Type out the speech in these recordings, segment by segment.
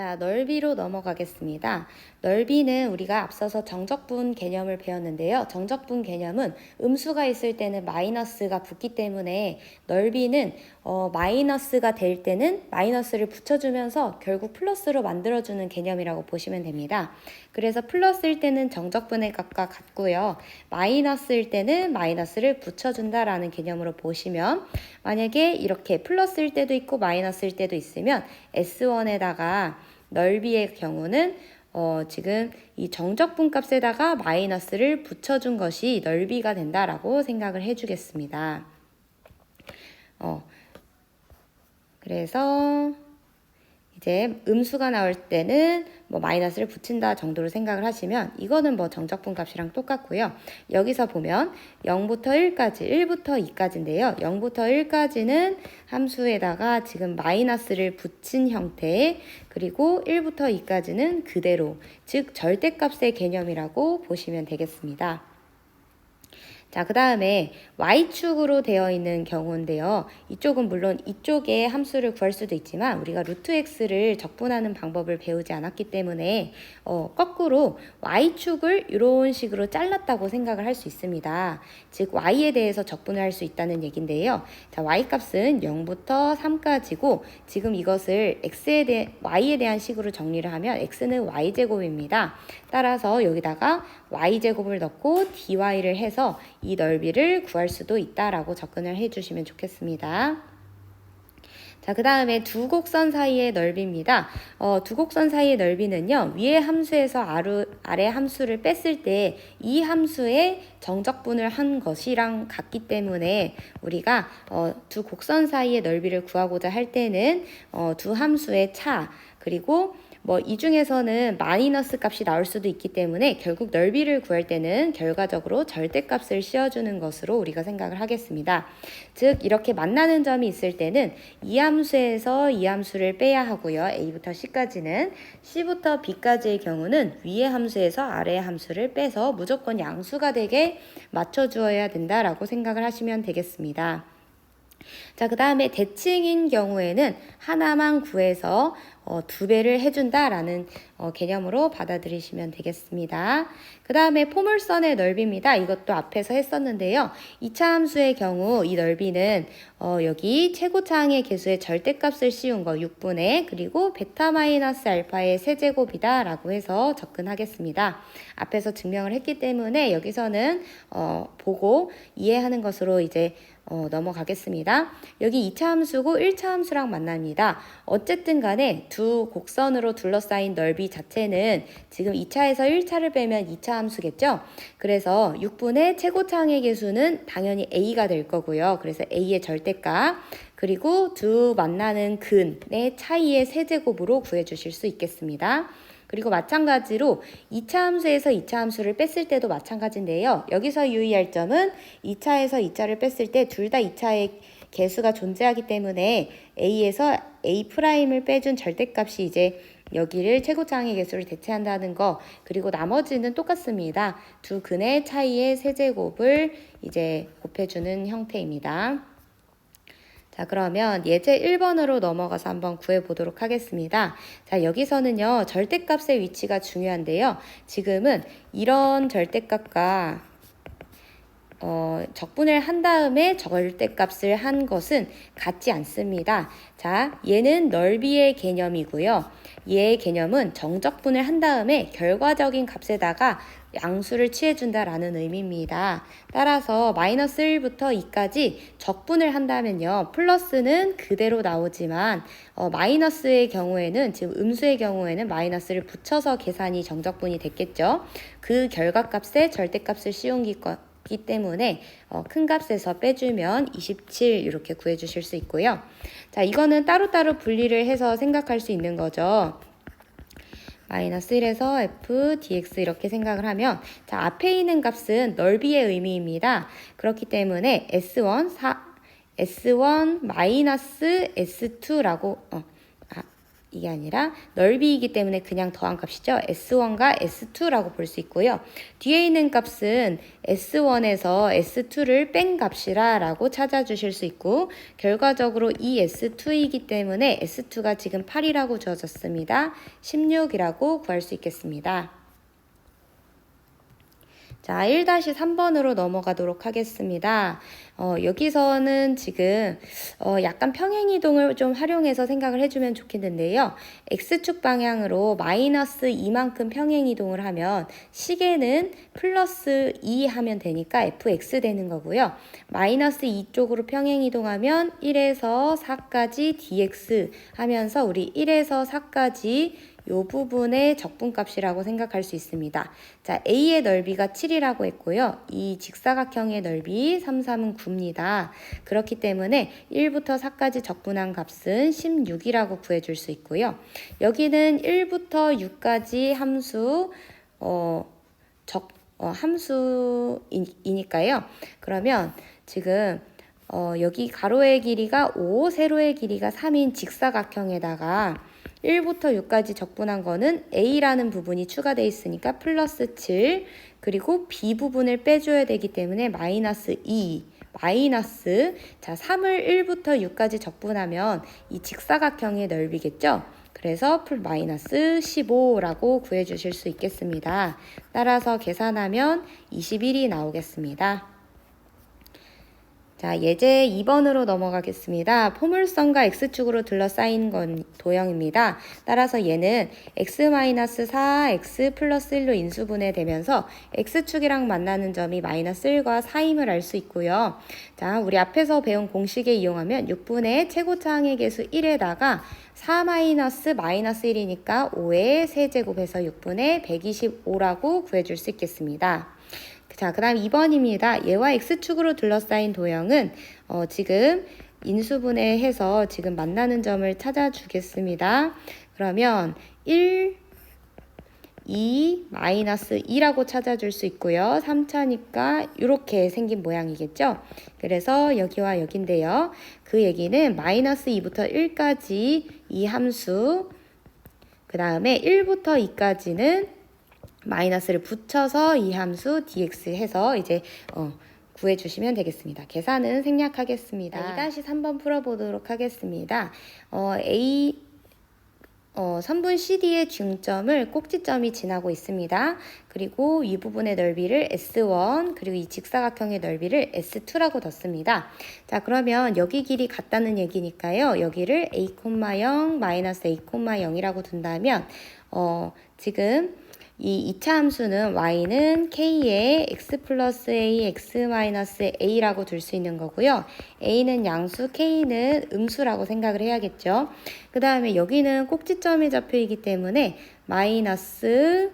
자, 넓이로 넘어가겠습니다. 넓이는 우리가 앞서서 정적분 개념을 배웠는데요. 정적분 개념은 음수가 있을 때는 마이너스가 붙기 때문에 넓이는 어, 마이너스가 될 때는 마이너스를 붙여주면서 결국 플러스로 만들어주는 개념이라고 보시면 됩니다. 그래서 플러스일 때는 정적분의 값과 같고요. 마이너스일 때는 마이너스를 붙여준다라는 개념으로 보시면 만약에 이렇게 플러스일 때도 있고 마이너스일 때도 있으면 S1에다가 넓이의 경우는 어, 지금 이 정적분 값에다가 마이너스를 붙여준 것이 넓이가 된다라고 생각을 해주겠습니다. 어, 그래서 이제 음수가 나올 때는 뭐 마이너스를 붙인다 정도로 생각을 하시면 이거는 뭐 정적분 값이랑 똑같고요. 여기서 보면 0부터 1까지, 1부터 2까지인데요. 0부터 1까지는 함수에다가 지금 마이너스를 붙인 형태, 그리고 1부터 2까지는 그대로, 즉 절대값의 개념이라고 보시면 되겠습니다. 자, 그 다음에 y축으로 되어 있는 경우인데요. 이쪽은 물론 이쪽에 함수를 구할 수도 있지만 우리가 루트 x를 적분하는 방법을 배우지 않았기 때문에 어, 거꾸로 y축을 이런 식으로 잘랐다고 생각을 할 수 있습니다. 즉 y에 대해서 적분을 할 수 있다는 얘긴데요. 자, y 값은 0부터 3까지고 지금 이것을 x에 대해 y에 대한 식으로 정리를 하면 x는 y제곱입니다. 따라서 여기다가 y제곱을 넣고 dy를 해서 이 넓이를 구할 수도 있다라고 접근을 해주시면 좋겠습니다. 자, 그 다음에 두 곡선 사이의 넓이입니다. 어, 두 곡선 사이의 넓이는요, 위에 함수에서 아루, 아래 함수를 뺐을 때 이 함수의 정적분을 한 것이랑 같기 때문에 우리가 어, 두 곡선 사이의 넓이를 구하고자 할 때는 어, 두 함수의 차, 그리고 뭐 이 중에서는 마이너스 값이 나올 수도 있기 때문에 결국 넓이를 구할 때는 결과적으로 절대값을 씌워주는 것으로 우리가 생각을 하겠습니다. 즉 이렇게 만나는 점이 있을 때는 이 함수에서 이 함수를 빼야 하고요. a부터 c까지는 c부터 b까지의 경우는 위의 함수에서 아래의 함수를 빼서 무조건 양수가 되게 맞춰 주어야 된다라고 생각을 하시면 되겠습니다. 자, 그 다음에 대칭인 경우에는 하나만 구해서 어, 두 배를 해준다라는 어, 개념으로 받아들이시면 되겠습니다. 그 다음에 포물선의 넓이입니다. 이것도 앞에서 했었는데요. 2차 함수의 경우 이 넓이는 어, 여기 최고차항의 개수의 절대값을 씌운 거 6분의 그리고 베타 마이너스 알파의 세제곱이다 라고 해서 접근하겠습니다. 앞에서 증명을 했기 때문에 여기서는 어, 보고 이해하는 것으로 이제 어, 넘어가겠습니다. 여기 2차 함수고 1차 함수랑 만납니다. 어쨌든 간에 두 곡선으로 둘러싸인 넓이 자체는 지금 2차에서 1차를 빼면 2차 함수겠죠? 그래서 6분의 최고차항의 개수는 당연히 a가 될 거고요. 그래서 a의 절대값 그리고 두 만나는 근의 차이의 세제곱으로 구해 주실 수 있겠습니다. 그리고 마찬가지로 2차 함수에서 2차 함수를 뺐을 때도 마찬가지인데요. 여기서 유의할 점은 2차에서 2차를 뺐을 때 둘 다 2차의 개수가 존재하기 때문에 a에서 a'을 빼준 절대값이 이제 여기를 최고차항의 개수를 대체한다는 거 그리고 나머지는 똑같습니다. 두 근의 차이의 세제곱을 이제 곱해주는 형태입니다. 자, 그러면 예제 1번으로 넘어가서 한번 구해 보도록 하겠습니다. 자, 여기서는요, 절대값의 위치가 중요한데요. 지금은 이런 절대값과 어, 적분을 한 다음에 절대값을 한 것은 같지 않습니다. 자, 얘는 넓이의 개념이고요. 얘의 개념은 정적분을 한 다음에 결과적인 값에다가 양수를 취해준다라는 의미입니다. 따라서 마이너스 1부터 2까지 적분을 한다면요. 플러스는 그대로 나오지만 어, 마이너스의 경우에는 지금 음수의 경우에는 마이너스를 붙여서 계산이 정적분이 됐겠죠. 그 결과값에 절대값을 씌운 것기 때문에 어, 큰 값에서 빼주면 27 이렇게 구해주실 수 있고요. 자, 이거는 따로따로 분리를 해서 생각할 수 있는 거죠. 마이너스 1에서 f dx 이렇게 생각을 하면 자 앞에 있는 값은 넓이의 의미입니다. 그렇기 때문에 s1 4 s1 마이너스 s2라고 어, 아, 이게 아니라 넓이이기 때문에 그냥 더한 값이죠. S1과 S2라고 볼 수 있고요. 뒤에 있는 값은 S1에서 S2를 뺀 값이라 라고 찾아주실 수 있고 결과적으로 이 S2이기 때문에 S2가 지금 8이라고 주어졌습니다. 16이라고 구할 수 있겠습니다. 자, 1-3번으로 넘어가도록 하겠습니다. 어, 여기서는 지금 어, 약간 평행이동을 좀 활용해서 생각을 해주면 좋겠는데요. X축 방향으로 마이너스 2만큼 평행이동을 하면 시계는 플러스 2 하면 되니까 fx 되는 거고요. 마이너스 2 쪽으로 평행이동하면 1에서 4까지 dx 하면서 우리 1에서 4까지 이 부분의 적분값이라고 생각할 수 있습니다. 자, A의 넓이가 7이라고 했고요. 이 직사각형의 넓이 3, 3은 9입니다. 그렇기 때문에 1부터 4까지 적분한 값은 16이라고 구해줄 수 있고요. 여기는 1부터 6까지 함수, 어, 적, 어, 함수이니까요. 그러면 지금 어, 여기 가로의 길이가 5, 세로의 길이가 3인 직사각형에다가 1부터 6까지 적분한 거는 A라는 부분이 추가되어 있으니까 플러스 7 그리고 B 부분을 빼줘야 되기 때문에 마이너스 2 마이너스 자 3을 1부터 6까지 적분하면 이 직사각형의 넓이겠죠. 그래서 풀 마이너스 15라고 구해 주실 수 있겠습니다. 따라서 계산하면 21이 나오겠습니다. 자, 예제 2번으로 넘어가겠습니다. 포물선과 x축으로 둘러싸인 건 도형입니다. 따라서 얘는 x-4, x 플러스 1로 인수분해 되면서 x축이랑 만나는 점이 마이너스 1과 4임을 알 수 있고요. 자, 우리 앞에서 배운 공식에 이용하면 6분의 최고차항의 개수 1에다가 4 마이너스 마이너스 1이니까 5의 세제곱해서 6분의 125라고 구해줄 수 있겠습니다. 자, 그 다음 2번입니다. 얘와 X축으로 둘러싸인 도형은 어, 지금 인수분해 해서 지금 만나는 점을 찾아주겠습니다. 그러면 1, 2, 마이너스 2라고 찾아줄 수 있고요. 3차니까 이렇게 생긴 모양이겠죠. 그래서 여기와 여긴데요. 그 얘기는 마이너스 2부터 1까지 이 함수 그 다음에 1부터 2까지는 마이너스를 붙여서 이 함수 dx 해서 이제 어, 구해주시면 되겠습니다. 계산은 생략하겠습니다. 네, 2-3번 풀어보도록 하겠습니다. 어, A 어, 선분 CD의 중점을 꼭지점이 지나고 있습니다. 그리고 이 부분의 넓이를 S1 그리고 이 직사각형의 넓이를 S2라고 뒀습니다. 자 그러면 여기 길이 같다는 얘기니까요. 여기를 A,0 마이너스 A,0이라고 둔다면 어, 지금 이 2차 함수는 y는 k의 x 플러스 a, x 마이너스 a라고 둘 수 있는 거고요. a는 양수, k는 음수라고 생각을 해야겠죠. 그 다음에 여기는 꼭지점이 잡혀 있기 때문에 마이너스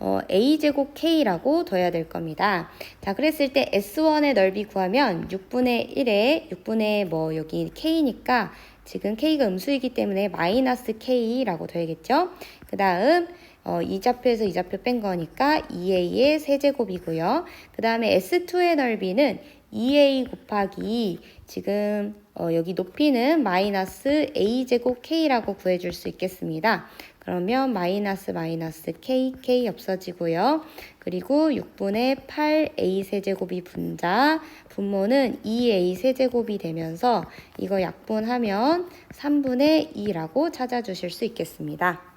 어, a제곱 k라고 둬야 될 겁니다. 자, 그랬을 때 s1의 넓이 구하면 6분의 1에 6분의 뭐 여기 k니까 지금 k가 음수이기 때문에 마이너스 k라고 둬야겠죠. 그 다음 어, 이 좌표에서 이 좌표 뺀 거니까 2a의 세제곱이고요. 그 다음에 s2의 넓이는 2a 곱하기 지금 어, 여기 높이는 마이너스 a제곱 k라고 구해줄 수 있겠습니다. 그러면 마이너스 마이너스 k, k 없어지고요. 그리고 6분의 8a 세제곱이 분자, 분모는 2a 세제곱이 되면서 이거 약분하면 3분의 2라고 찾아주실 수 있겠습니다.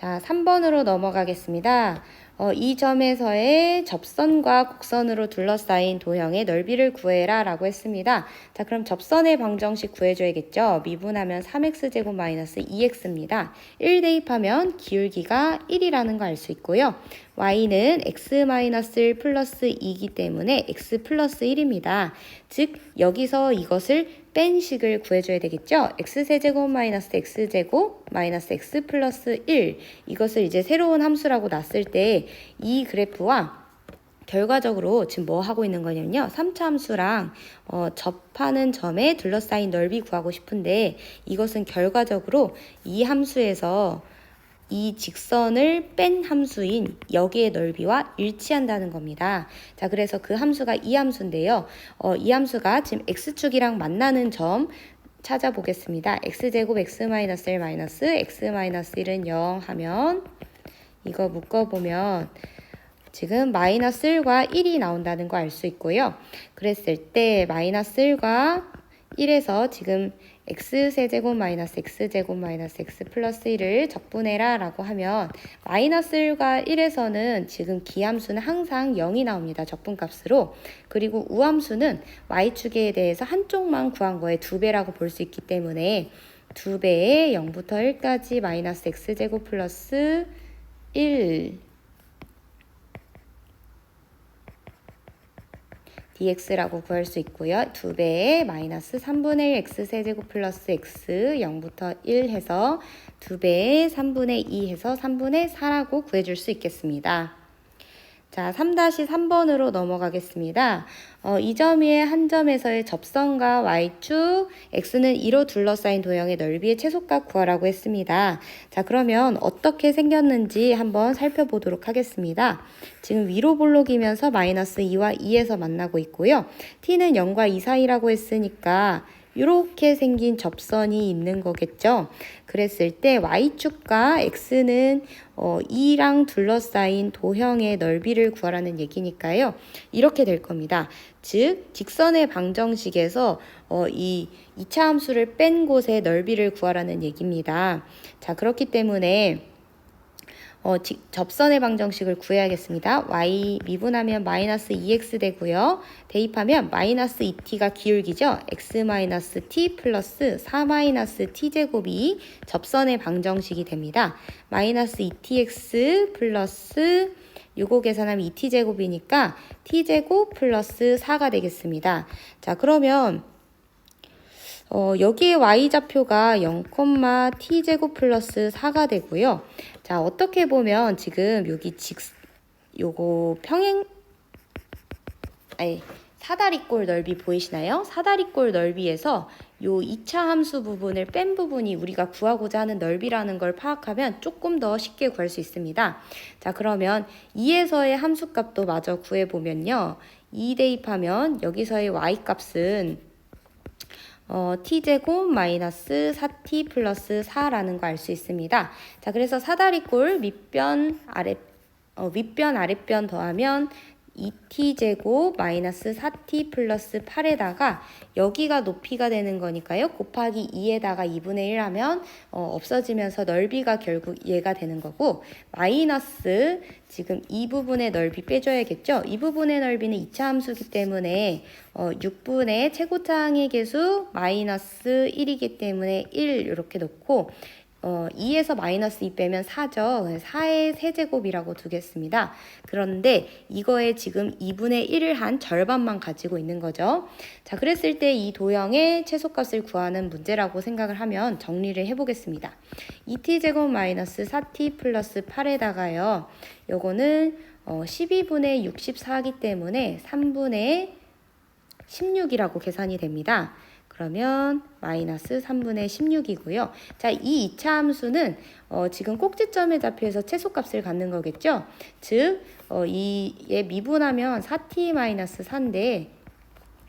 자, 3번으로 넘어가겠습니다. 어, 이 점에서의 접선과 곡선으로 둘러싸인 도형의 넓이를 구해라 라고 했습니다. 자, 그럼 접선의 방정식 구해줘야겠죠? 미분하면 3x제곱 마이너스 2x입니다. 1 대입하면 기울기가 1이라는 거 알 수 있고요. Y는 x-1 플러스 2이기 때문에 x 플러스 1입니다. 즉 여기서 이것을 뺀 식을 구해줘야 되겠죠. x세제곱 마이너스 x제곱 마이너스 x 플러스 1 이것을 이제 새로운 함수라고 놨을 때 이 그래프와 결과적으로 지금 뭐 하고 있는 거냐면요. 3차 함수랑 어, 접하는 점에 둘러싸인 넓이 구하고 싶은데 이것은 결과적으로 이 함수에서 이 직선을 뺀 함수인 여기의 넓이와 일치한다는 겁니다. 자, 그래서 그 함수가 이 함수인데요. 어, 이 함수가 지금 x축이랑 만나는 점, 찾아보겠습니다. x제곱 x 마이너스 1 마이너스 x 마이너스 1은 0 하면 이거 묶어보면 지금 마이너스 1과 1이 나온다는 거 알 수 있고요. 그랬을 때 마이너스 1과 1에서 지금 x세제곱 마이너스 x제곱 마이너스 x 플러스 1을 적분해라 라고 하면 마이너스 1과 1에서는 지금 기함수는 항상 0이 나옵니다. 적분값으로. 그리고 우함수는 y축에 대해서 한쪽만 구한 거에 두 배라고 볼 수 있기 때문에 두 배에 0부터 1까지 마이너스 x제곱 플러스 1 dx라고 구할 수 있고요. 두 배의 마이너스 3분의 1 x 세제곱 플러스 x 0부터 1 해서 두 배의 3분의 2 해서 3분의 4라고 구해줄 수 있겠습니다. 자, 3-3번으로 넘어가겠습니다. 어, 이점 위에 한 점에서의 접선과 y축, x는 2로 둘러싸인 도형의 넓이의 최소값 구하라고 했습니다. 자, 그러면 어떻게 생겼는지 한번 살펴보도록 하겠습니다. 지금 위로 볼록이면서 마이너스 2와 2에서 만나고 있고요. t는 0과 2 사이라고 했으니까 이렇게 생긴 접선이 있는 거겠죠. 그랬을 때 y축과 x는 어, 2랑 둘러싸인 도형의 넓이를 구하라는 얘기니까요. 이렇게 될 겁니다. 즉 직선의 방정식에서 어, 이 2차 함수를 뺀 곳의 넓이를 구하라는 얘기입니다. 자 그렇기 때문에 어, 접선의 방정식을 구해야겠습니다. y 미분하면 마이너스 2x 되고요. 대입하면 마이너스 2t가 기울기죠. x 마이너스 t 플러스 4 마이너스 t제곱이 접선의 방정식이 됩니다. 마이너스 2tx 플러스 요거 계산하면 2t제곱이니까 t제곱 플러스 4가 되겠습니다. 자 그러면 어, 여기에 y좌표가 0, t제곱 플러스 4가 되고요. 자, 어떻게 보면 지금 여기 직, 요거 평행, 아니, 사다리꼴 넓이 보이시나요? 사다리꼴 넓이에서 요 2차 함수 부분을 뺀 부분이 우리가 구하고자 하는 넓이라는 걸 파악하면 조금 더 쉽게 구할 수 있습니다. 자, 그러면 2에서의 함수 값도 마저 구해보면요. 2 대입하면 여기서의 y값은 어, t제곱 마이너스 4t 플러스 4라는 거 알 수 있습니다. 자, 그래서 사다리꼴 밑변 아래 어, 윗변 아랫변 더하면 2t제곱 마이너스 4t 플러스 8에다가 여기가 높이가 되는 거니까요. 곱하기 2에다가 2분의 1 하면 어, 없어지면서 넓이가 결국 얘가 되는 거고 마이너스 지금 이 부분의 넓이 빼줘야겠죠. 이 부분의 넓이는 2차 함수기 때문에 어, 6분의 최고차항의 개수 마이너스 1이기 때문에 1 이렇게 놓고 어, 2에서 마이너스 2 빼면 4죠. 4의 세제곱이라고 두겠습니다. 그런데 이거에 지금 2분의 1을 한 절반만 가지고 있는 거죠. 자, 그랬을 때 이 도형의 최소값을 구하는 문제라고 생각을 하면 정리를 해보겠습니다. 2t제곱 마이너스 4t 플러스 8에다가요. 요거는 어, 12분의 64이기 때문에 3분의 16이라고 계산이 됩니다. 그러면 마이너스 3분의 16이고요. 자, 이 2차 함수는 어, 지금 꼭지점에 잡혀서 최소값을 갖는 거겠죠. 즉, 어, 이얘 미분하면 4t 마이너스 4인데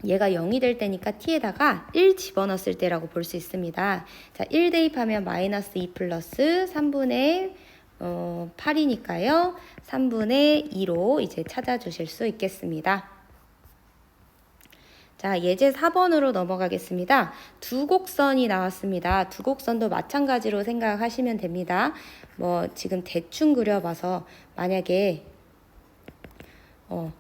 얘가 0이 될 때니까 t에다가 1 집어넣었을 때라고 볼 수 있습니다. 자, 1 대입하면 마이너스 2 플러스 3분의 어, 8이니까요. 3분의 2로 이제 찾아주실 수 있겠습니다. 자, 예제 4번으로 넘어가겠습니다. 두 곡선이 나왔습니다. 두 곡선도 마찬가지로 생각하시면 됩니다. 뭐, 지금 대충 그려봐서 만약에, 어,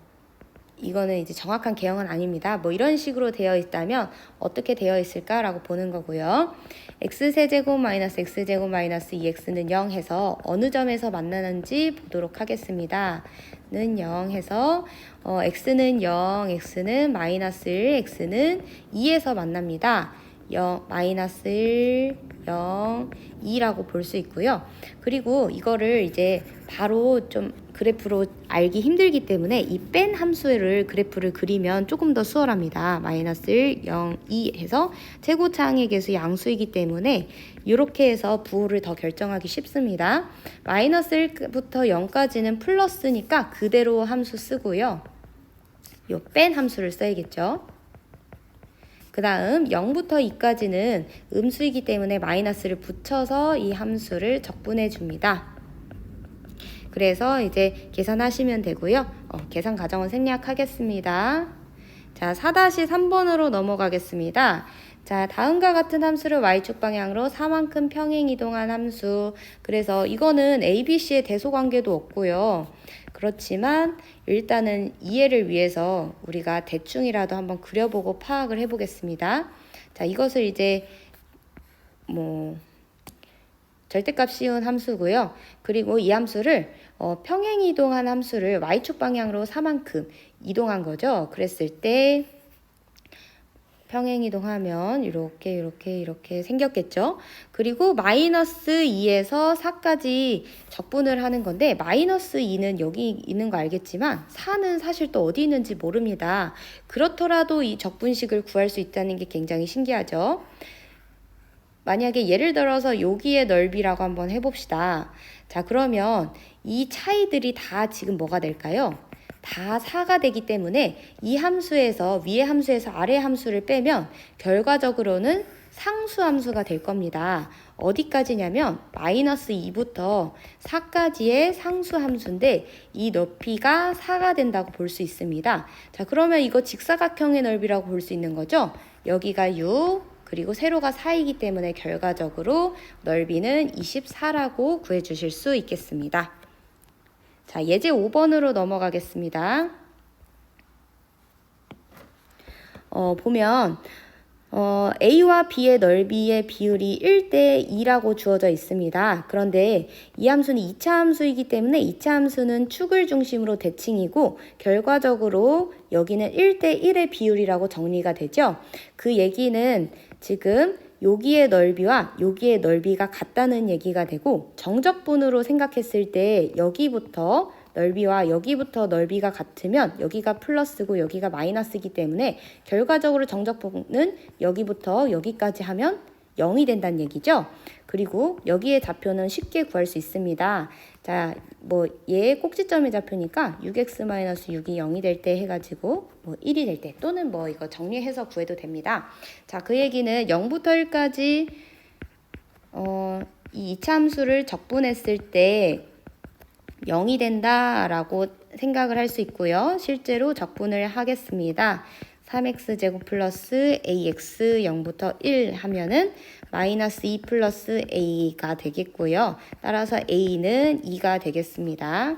이거는 이제 정확한 개형은 아닙니다. 뭐 이런 식으로 되어 있다면 어떻게 되어 있을까라고 보는 거고요. x세제곱 마이너스 x제곱 마이너스 2x는 0 해서 어느 점에서 만나는지 보도록 하겠습니다. 는0 해서 어, x는 0, x는 마이너스 1, x는 2에서 만납니다. 0, 마이너스 1, 0, 2라고 볼 수 있고요. 그리고 이거를 이제 바로 좀 그래프로 알기 힘들기 때문에 이 뺀 함수를 그래프를 그리면 조금 더 수월합니다. 마이너스 1, 0, 2 해서 최고차항의 개수 양수이기 때문에 이렇게 해서 부호를 더 결정하기 쉽습니다. 마이너스 1부터 0까지는 플러스니까 그대로 함수 쓰고요. 요 뺀 함수를 써야겠죠. 그 다음 0부터 2까지는 음수이기 때문에 마이너스를 붙여서 이 함수를 적분해 줍니다. 그래서 이제 계산하시면 되고요. 어, 계산 과정은 생략하겠습니다. 자, 4-3번으로 넘어가겠습니다. 자, 다음과 같은 함수를 y축 방향으로 4만큼 평행 이동한 함수. 그래서 이거는 ABC의 대소 관계도 없고요. 그렇지만 일단은 이해를 위해서 우리가 대충이라도 한번 그려보고 파악을 해보겠습니다. 자, 이것을 이제 뭐 절대값 씌운 함수고요. 그리고 이 함수를 어, 평행 이동한 함수를 y축 방향으로 4만큼 이동한 거죠. 그랬을 때 평행 이동하면 이렇게 이렇게 이렇게 생겼겠죠. 그리고 마이너스 2에서 4까지 적분을 하는 건데 마이너스 2는 여기 있는 거 알겠지만 4는 사실 또 어디 있는지 모릅니다. 그렇더라도 이 적분식을 구할 수 있다는 게 굉장히 신기하죠. 만약에 예를 들어서 여기의 넓이라고 한번 해봅시다. 자, 그러면 이 차이들이 다 지금 뭐가 될까요? 다 4가 되기 때문에 이 함수에서 위의 함수에서 아래 함수를 빼면 결과적으로는 상수 함수가 될 겁니다. 어디까지냐면 마이너스 2부터 4까지의 상수 함수인데 이 높이가 4가 된다고 볼 수 있습니다. 자, 그러면 이거 직사각형의 넓이라고 볼 수 있는 거죠? 여기가 6, 그리고 세로가 4이기 때문에 결과적으로 넓이는 24라고 구해 주실 수 있겠습니다. 자, 예제 5번으로 넘어가겠습니다. 어, 보면 어, A와 B의 넓이의 비율이 1대 2라고 주어져 있습니다. 그런데 이 함수는 2차 함수이기 때문에 2차 함수는 축을 중심으로 대칭이고 결과적으로 여기는 1대 1의 비율이라고 정리가 되죠. 그 얘기는 지금 여기의 넓이와 여기의 넓이가 같다는 얘기가 되고 정적분으로 생각했을 때 여기부터 넓이와 여기부터 넓이가 같으면 여기가 플러스고 여기가 마이너스이기 때문에 결과적으로 정적분은 여기부터 여기까지 하면 0이 된다는 얘기죠. 그리고 여기에 좌표는 쉽게 구할 수 있습니다. 자, 뭐얘 꼭지점의 좌표니까 6x-6이 0이 될 때 해가지고 뭐 1이 될 때 또는 뭐 이거 정리해서 구해도 됩니다. 자, 그 얘기는 0부터 1까지 어, 이 이차함수를 적분했을 때 0이 된다라고 생각을 할 수 있고요. 실제로 적분을 하겠습니다. 3x제곱 플러스 ax 0부터 1 하면은 마이너스 2 플러스 a가 되겠고요. 따라서 a는 2가 되겠습니다.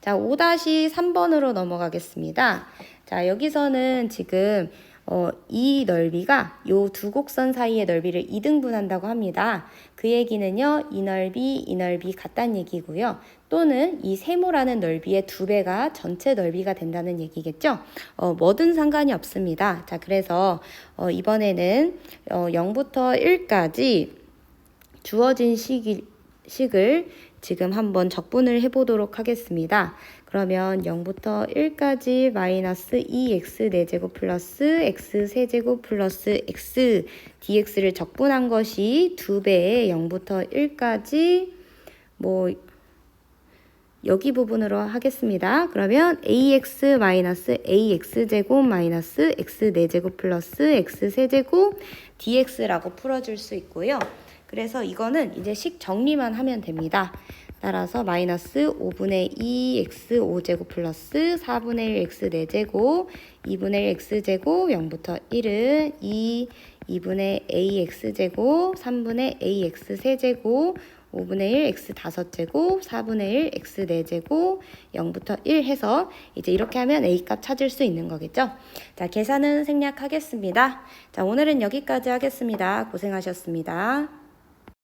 자, 5-3번으로 넘어가겠습니다. 자, 여기서는 지금 어, 이 넓이가 요 두 곡선 사이의 넓이를 2등분한다고 합니다. 그 얘기는요, 이 넓이, 이 넓이 같다는 얘기고요. 또는 이 세모라는 넓이의 두 배가 전체 넓이가 된다는 얘기겠죠. 어, 뭐든 상관이 없습니다. 자, 그래서 어, 이번에는 어, 0부터 1까지 주어진 식이, 식을 지금 한번 적분을 해보도록 하겠습니다. 그러면 0부터 1까지 마이너스 2x 4제곱 플러스 x 세제곱 플러스 x dx를 적분한 것이 2배의 0부터 1까지 뭐 여기 부분으로 하겠습니다. 그러면 ax 마이너스 ax 제곱 마이너스 x 4제곱 플러스 x 세제곱 dx라고 풀어줄 수 있고요. 그래서 이거는 이제 식 정리만 하면 됩니다. 따라서 마이너스 5분의 2 x 5제곱 플러스 4분의 1 x 4제곱 2분의 1 x제곱 0부터 1은 2 2분의 ax제곱 3분의 ax 세제곱 5분의 1 x 5제곱 4분의 1 x 4제곱 0부터 1 해서 이제 이렇게 하면 a 값 찾을 수 있는 거겠죠. 자 계산은 생략하겠습니다. 자 오늘은 여기까지 하겠습니다. 고생하셨습니다.